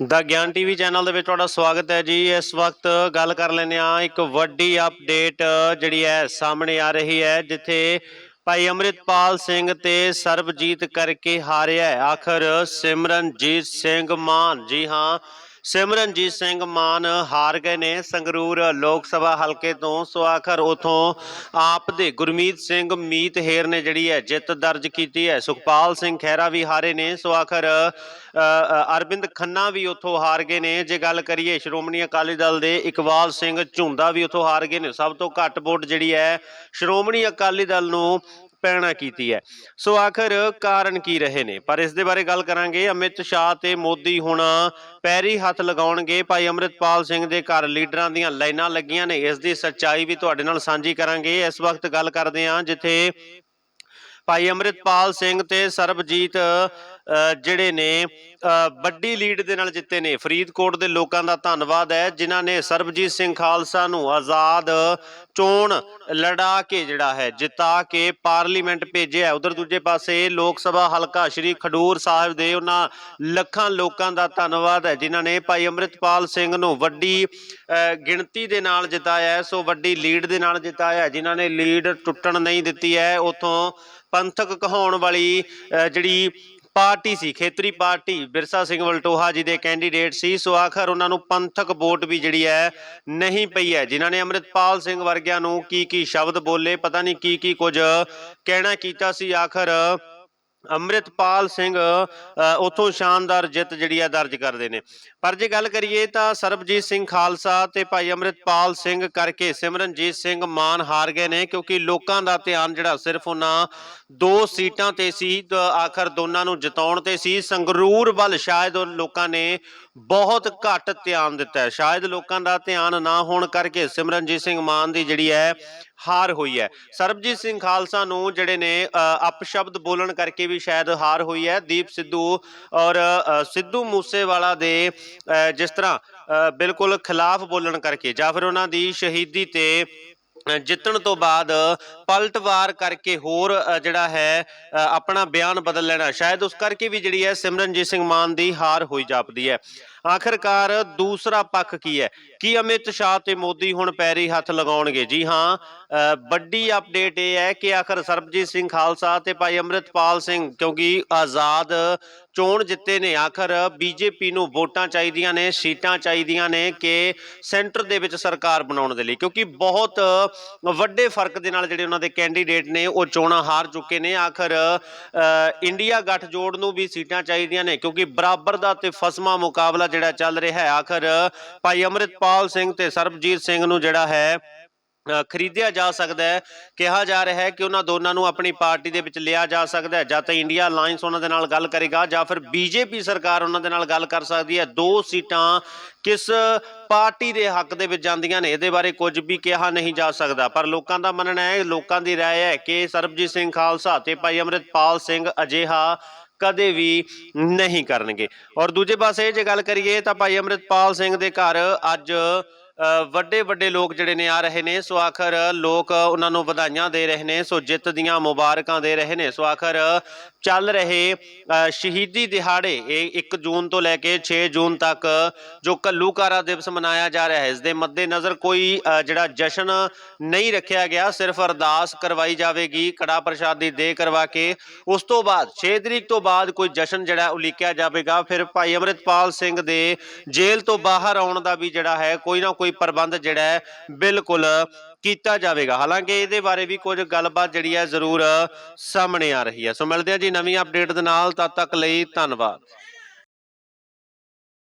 ਦਾ ਗਿਆਨ TV channel ਦੇ ਵਿੱਚ ਤੁਹਾਡਾ ਸਵਾਗਤ ਹੈ ਜੀ। ਇਸ ਵਕਤ ਗੱਲ ਕਰ ਲੈਂਦੇ ਆ ਇੱਕ ਵੱਡੀ ਅਪਡੇਟ ਜਿਹੜੀ ਹੈ ਸਾਹਮਣੇ ਆ ਰਹੀ ਹੈ, ਜਿੱਥੇ ਭਾਈ ਅੰਮ੍ਰਿਤਪਾਲ ਸਿੰਘ ਤੇ ਸਰਬਜੀਤ ਕਰਕੇ ਹਾਰਿਆ ਆਖਰ ਸਿਮਰਨਜੀਤ ਸਿੰਘ ਮਾਨ, ਜੀ ਹਾਂ ਸਿਮਰਨਜੀਤ ਸਿੰਘ ਮਾਨ ਹਾਰ ਗਏ ਨੇ। ਸੰਗਰੂਰ ਲੋਕ ਸਭਾ ਹਲਕੇ ਤੋਂ ਸੋ ਆਖਰ ਉਥੋਂ ਆਪ ਦੇ ਗੁਰਮੀਤ ਸਿੰਘ ਮੀਤ ਹੇਰ ਨੇ ਜਿਹੜੀ ਹੈ ਜਿੱਤ ਦਰਜ ਕੀਤੀ ਹੈ। ਸੁਖਪਾਲ ਸਿੰਘ ਖਹਿਰਾ ਵੀ ਹਾਰੇ ਨੇ। ਸੋ ਆਖਰ ਅ, ਅਰਵਿੰਦ ਖੰਨਾ ਵੀ ਉਥੋਂ ਹਾਰ ਗਏ ਨੇ। ਜੇ ਗੱਲ ਕਰੀਏ ਸ਼੍ਰੋਮਣੀ ਅਕਾਲੀ ਦਲ ਦੇ ਇਕਬਾਲ ਸਿੰਘ ਝੁੰਦਾ ਵੀ ਉਥੋਂ ਹਾਰ ਗਏ ਨੇ। ਸਭ ਤੋਂ ਘੱਟ ਵੋਟ ਜਿਹੜੀ ਹੈ ਸ਼੍ਰੋਮਣੀ ਅਕਾਲੀ ਦਲ ਨੂੰ ਪੈਣਾ ਕੀਤੀ ਹੈ? ਸੋ ਆਖਰ ਕਾਰਨ ਕੀ ਰਹੇ ਨੇ? ਪਰ ਇਸ ਦੇ ਬਾਰੇ ਗੱਲ ਕਰਾਂਗੇ। ਅਮਿਤ ਸ਼ਾਹ ਤੇ ਮੋਦੀ ਹੁਣ ਪੈਰੀ ਹੱਥ ਲਗਾਉਣਗੇ। ਭਾਈ ਅੰਮ੍ਰਿਤਪਾਲ ਸਿੰਘ ਦੇ ਘਰ ਲੀਡਰਾਂ ਦੀਆਂ ਲਾਈਨਾਂ ਲੱਗੀਆਂ ਨੇ। ਇਸ ਦੀ ਸੱਚਾਈ ਵੀ ਤੁਹਾਡੇ ਨਾਲ ਸਾਂਝੀ ਕਰਾਂਗੇ। ਇਸ ਵਕਤ ਗੱਲ ਕਰਦੇ ਹਾਂ ਜਿੱਥੇ ਭਾਈ ਅੰਮ੍ਰਿਤਪਾਲ ਸਿੰਘ ਤੇ ਸਰਬਜੀਤ ਜਿਹੜੇ ਨੇ ਵੱਡੀ ਲੀਡ ਦੇ ਨਾਲ ਜਿੱਤੇ ਨੇ। ਫਰੀਦਕੋਟ ਦੇ ਲੋਕਾਂ ਦਾ ਧੰਨਵਾਦ ਹੈ, ਜਿਨ੍ਹਾਂ ਨੇ ਸਰਬਜੀਤ ਸਿੰਘ ਖਾਲਸਾ ਨੂੰ ਆਜ਼ਾਦ ਚੋਣ ਲੜਾ ਕੇ ਜਿਹੜਾ ਹੈ, ਜਿਤਾ ਕੇ ਪਾਰਲੀਮੈਂਟ ਭੇਜਿਆ ਉਧਰ ਦੂਜੇ ਪਾਸੇ ਲੋਕ ਸਭਾ ਹਲਕਾ ਸ਼੍ਰੀ ਖਡੂਰ ਸਾਹਿਬ ਦੇ ਉਹਨਾਂ ਲੱਖਾਂ ਲੋਕਾਂ ਦਾ ਧੰਨਵਾਦ ਹੈ, ਜਿਨ੍ਹਾਂ ਨੇ ਭਾਈ ਅੰਮ੍ਰਿਤਪਾਲ ਸਿੰਘ ਨੂੰ ਵੱਡੀ ਗਿਣਤੀ ਦੇ ਨਾਲ ਜਿਤਾਇਆ ਸੋ ਵੱਡੀ ਲੀਡ ਦੇ ਨਾਲ ਜਿਤਾਇਆ ਜਿਨ੍ਹਾਂ ਨੇ ਲੀਡ ਟੁੱਟਣ ਨਹੀਂ ਦਿੱਤੀ ਹੈ। ਉਥੋਂ ਪੰਥਕ ਕਹਾਉਣ ਵਾਲੀ ਜਿਹੜੀ ਪਾਰਟੀ ਸੀ, ਖੇਤਰੀ ਪਾਰਟੀ, ਬਿਰਸਾ ਸਿੰਘ ਵਲਟੋਹਾ ਜੀ ਦੇ ਕੈਂਡੀਡੇਟ ਸੀ। ਸੋ ਆਖਰ ਉਹਨਾਂ ਨੂੰ ਪੰਥਕ ਵੋਟ ਵੀ ਜਿਹੜੀ ਹੈ, ਨਹੀਂ ਪਈ ਹੈ। ਜਿਨ੍ਹਾਂ ਨੇ ਅੰਮ੍ਰਿਤਪਾਲ ਸਿੰਘ ਵਰਗਿਆਂ ਨੂੰ ਕੀ ਕੀ ਸ਼ਬਦ ਬੋਲੇ, ਪਤਾ ਨਹੀਂ ਕੀ ਕੀ ਕੁਝ ਕਹਿਣਾ ਕੀਤਾ ਸੀ। ਆਖਰ ਅੰਮ੍ਰਿਤਪਾਲ ਸਿੰਘ ਅ, ਸ਼ਾਨਦਾਰ ਜਿੱਤ ਜਿਹੜੀ ਹੈ ਦਰਜ ਕਰਦੇ ਨੇ। ਪਰ ਜੇ ਗੱਲ ਕਰੀਏ ਤਾਂ ਸਰਬਜੀਤ ਸਿੰਘ ਖਾਲਸਾ ਤੇ ਭਾਈ ਅੰਮ੍ਰਿਤਪਾਲ ਸਿੰਘ ਕਰਕੇ ਸਿਮਰਨਜੀਤ ਸਿੰਘ ਮਾਨ ਹਾਰ ਗਏ ਨੇ ਕਿਉਂਕਿ ਲੋਕਾਂ ਦਾ ਧਿਆਨ ਜਿਹੜਾ ਸਿਰਫ ਉਹਨਾਂ ਦੋ ਸੀਟਾਂ ਤੇ ਸੀ ਤਾਂ ਆਖਰ ਦੋਨਾਂ ਨੂੰ ਜਿਤਾਉਣ ਤੇ ਸੀ। ਸੰਗਰੂਰ ਵੱਲ ਸ਼ਾਇਦ ਲੋਕਾਂ ਨੇ ਬਹੁਤ ਘੱਟ ਧਿਆਨ ਦਿੱਤਾ ਸ਼ਾਇਦ ਲੋਕਾਂ ਦਾ ਧਿਆਨ ਨਾ ਹੋਣ ਕਰਕੇ ਸਿਮਰਨਜੀਤ ਸਿੰਘ ਮਾਨ ਦੀ ਜਿਹੜੀ ਹੈ ਹਾਰ ਹੋਈ ਹੈ। ਸਰਬਜੀਤ ਸਿੰਘ ਖਾਲਸਾ ਨੂੰ ਜਿਹੜੇ ਨੇ ਅਪਸ਼ਬਦ ਬੋਲਣ ਕਰਕੇ ਵੀ ਸ਼ਾਇਦ ਹਾਰ ਹੋਈ ਹੈ। ਦੀਪ ਸਿੱਧੂ ਔਰ ਸਿੱਧੂ ਮੂਸੇਵਾਲਾ ਦੇ ਅ, ਜਿਸ ਤਰ੍ਹਾਂ ਅ, ਬਿਲਕੁਲ ਖਿਲਾਫ ਬੋਲਣ ਕਰਕੇ ਜਾਂ ਫਿਰ ਉਹਨਾਂ ਦੀ ਸ਼ਹੀਦੀ ਤੇ ਜਿੱਤਣ ਤੋਂ ਬਾਅਦ ਪਲਟਵਾਰ ਕਰਕੇ ਹੋਰ ਜਿਹੜਾ ਹੈ ਅ, ਆਪਣਾ ਬਿਆਨ ਬਦਲ ਲੈਣਾ। ਸ਼ਾਇਦ ਉਸ ਕਰਕੇ ਵੀ ਜਿਹੜੀ ਹੈ ਸਿਮਰਨਜੀਤ ਸਿੰਘ ਮਾਨ ਦੀ ਹਾਰ ਹੋਈ ਜਾਪਦੀ ਹੈ। ਆਖਰਕਾਰ ਦੂਸਰਾ ਪੱਖ ਕੀ ਹੈ? ਕੀ ਅਮਿਤ ਸ਼ਾਹ ਤੇ ਮੋਦੀ ਹੁਣ ਪੈਰੀ ਹੱਥ ਲਗਾਉਣਗੇ? ਜੀ ਹਾਂ ਵੱਡੀ ਅਪਡੇਟ ਇਹ ਹੈ ਕਿ ਆਖਰ ਸਰਬਜੀਤ ਸਿੰਘ ਖਾਲਸਾ ਤੇ ਭਾਈ ਅੰਮ੍ਰਿਤਪਾਲ ਸਿੰਘ, ਕਿਉਂਕਿ ਆਜ਼ਾਦ ਚੋਣ ਜਿੱਤੇ ਨੇ, ਆਖਰ ਬੀਜੇਪੀ ਨੂੰ ਵੋਟਾਂ ਚਾਹੀਦੀਆਂ ਨੇ, ਸੀਟਾਂ ਚਾਹੀਦੀਆਂ ਨੇ ਕਿ ਸੈਂਟਰ ਦੇ ਵਿੱਚ ਸਰਕਾਰ ਬਣਾਉਣ ਦੇ ਲਈ, ਕਿਉਂਕਿ ਬਹੁਤ ਵੱਡੇ ਫ਼ਰਕ ਦੇ ਨਾਲ ਜਿਹੜੇ ਉਹਨਾਂ ਦੇ ਕੈਂਡੀਡੇਟ ਨੇ, ਉਹ ਚੋਣਾਂ ਹਾਰ ਚੁੱਕੇ ਨੇ, ਆਖਰ ਇੰਡੀਆ ਗੱਠਜੋੜ ਨੂੰ ਵੀ ਸੀਟਾਂ ਚਾਹੀਦੀਆਂ ਨੇ, ਕਿਉਂਕਿ ਬਰਾਬਰ ਦਾ ਤੇ ਫਸਮਾ ਮੁਕਾਬਲਾ ਜਿਹੜਾ ਚੱਲ ਰਿਹਾ ਹੈ ਆਖਰ ਭਾਈ ਅੰਮ੍ਰਿਤਪਾਲ ਸਿੰਘ ਤੇ ਸਰਬਜੀਤ ਸਿੰਘ ਨੂੰ ਜਿਹੜਾ ਹੈ ਅ, ਖਰੀਦਿਆ ਜਾ ਸਕਦਾ ਹੈ ਕਿਹਾ ਜਾ ਰਿਹਾ ਹੈ ਕਿ ਉਹਨਾਂ ਦੋਨਾਂ ਨੂੰ ਆਪਣੀ ਪਾਰਟੀ ਦੇ ਵਿੱਚ ਲਿਆ ਜਾ ਸਕਦਾ ਹੈ ਜਾਂ ਤਾਂ ਇੰਡੀਆ ਅਲਾਈਅੰਸ ਉਹਨਾਂ ਦੇ ਨਾਲ ਗੱਲ ਕਰੇਗਾ ਜਾਂ ਫਿਰ ਬੀਜੇਪੀ ਸਰਕਾਰ ਉਹਨਾਂ ਦੇ ਨਾਲ ਗੱਲ ਕਰ ਸਕਦੀ ਹੈ ਦੋ ਸੀਟਾਂ ਕਿਸ ਪਾਰਟੀ ਦੇ ਹੱਕ ਦੇ ਵਿੱਚ ਜਾਂਦੀਆਂ ਨੇ ਇਹਦੇ ਬਾਰੇ ਕੁਝ ਵੀ ਕਿਹਾ ਨਹੀਂ ਜਾ ਸਕਦਾ ਪਰ ਲੋਕਾਂ ਦਾ ਮੰਨਣਾ ਹੈ ਲੋਕਾਂ ਦੀ رائے ਹੈ ਕਿ ਸਰਬਜੀਤ ਸਿੰਘ ਖਾਲਸਾ ਤੇ ਭਾਈ ਅੰਮ੍ਰਿਤਪਾਲ ਸਿੰਘ ਅਜਿਹਾ ਕਦੇ ਵੀ ਨਹੀਂ ਕਰਨਗੇ। ਔਰ ਦੂਜੇ ਪਾਸੇ ਜੇ ਗੱਲ ਕਰੀਏ ਤਾਂ ਭਾਈ ਅੰਮ੍ਰਿਤਪਾਲ ਸਿੰਘ ਦੇ ਘਰ ਅੱਜ ਵੱਡੇ ਵੱਡੇ ਲੋਕ ਜਿਹੜੇ ਨੇ ਆ ਰਹੇ ਨੇ, ਸੋ ਆਖਰ ਲੋਕ ਉਹਨਾਂ ਨੂੰ ਵਧਾਈਆਂ ਦੇ ਰਹੇ ਨੇ, ਸੋ ਜਿੱਤ ਦੀਆਂ ਮੁਬਾਰਕਾਂ ਦੇ ਰਹੇ ਨੇ। ਸੋ ਆਖਰ ਚੱਲ ਰਹੇ ਸ਼ਹੀਦੀ ਦਿਹਾੜੇ, ਇਹ 1 ਜੂਨ ਤੋਂ ਲੈ ਕੇ 6 ਜੂਨ ਤੱਕ ਜੋ ਕੱਲੂਕਾਰਾ ਦਿਵਸ ਮਨਾਇਆ ਜਾ ਰਿਹਾ ਹੈ, ਇਸ ਦੇ ਮੱਦੇਨਜ਼ਰ ਕੋਈ ਜਿਹੜਾ ਜਸ਼ਨ ਨਹੀਂ ਰੱਖਿਆ ਗਿਆ, ਸਿਰਫ ਅਰਦਾਸ ਕਰਵਾਈ ਜਾਵੇਗੀ, ਕੜਾ ਪ੍ਰਸ਼ਾਦ ਦੀ ਦੇ ਕਰਵਾ ਕੇ। ਉਸ ਤੋਂ ਬਾਅਦ 6 ਤਰੀਕ ਤੋਂ ਬਾਅਦ ਕੋਈ ਜਸ਼ਨ ਜਿਹੜਾ ਉਲੀਕਿਆ ਜਾਵੇਗਾ। ਫਿਰ ਭਾਈ ਅਮਰਿਤਪਾਲ ਸਿੰਘ ਦੇ ਜੇਲ੍ਹ ਤੋਂ ਬਾਹਰ ਆਉਣ ਦਾ ਵੀ ਜਿਹੜਾ ਹੈ, ਕੋਈ ਨਾ ਕੋਈ ਕੋਈ ਪ੍ਰਬੰਧ ਜਿਹੜਾ ਹੈ ਬਿਲਕੁਲ ਕੀਤਾ ਜਾਵੇਗਾ। ਹਾਲਾਂਕਿ ਇਹਦੇ ਬਾਰੇ ਵੀ ਕੁਝ ਗੱਲਬਾਤ ਜਿਹੜੀ ਹੈ ਜ਼ਰੂਰ ਸਾਹਮਣੇ ਆ ਰਹੀ ਹੈ। ਸੋ ਮਿਲਦੇ ਹਾਂ ਜੀ ਨਵੀਂ ਅਪਡੇਟ ਦੇ ਨਾਲ, ਤਦ ਤੱਕ ਲਈ ਧੰਨਵਾਦ।